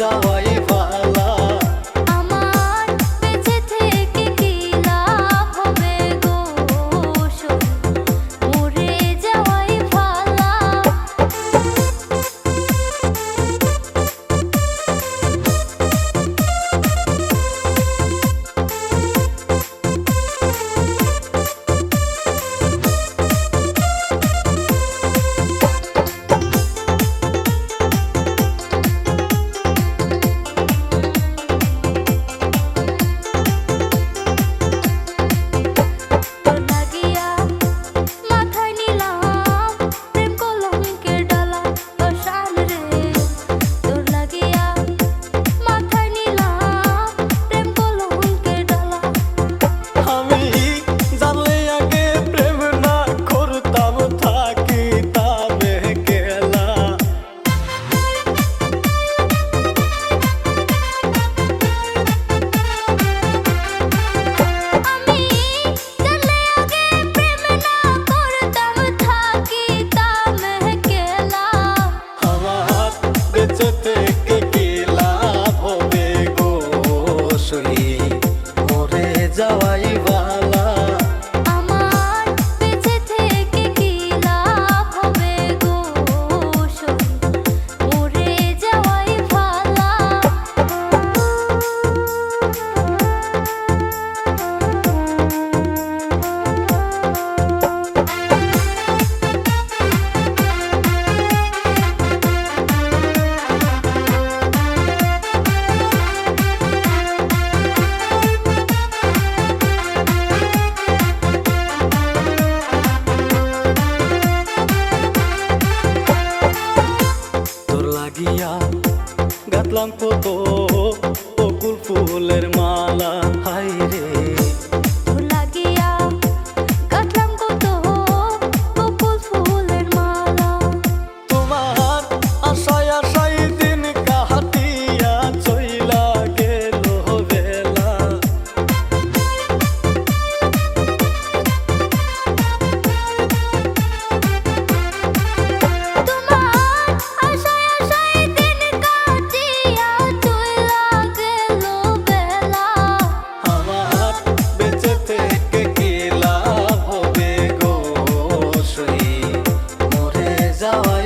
door. gasolina. গাতলাম কত বকুল ফুলের মালা। zawadi.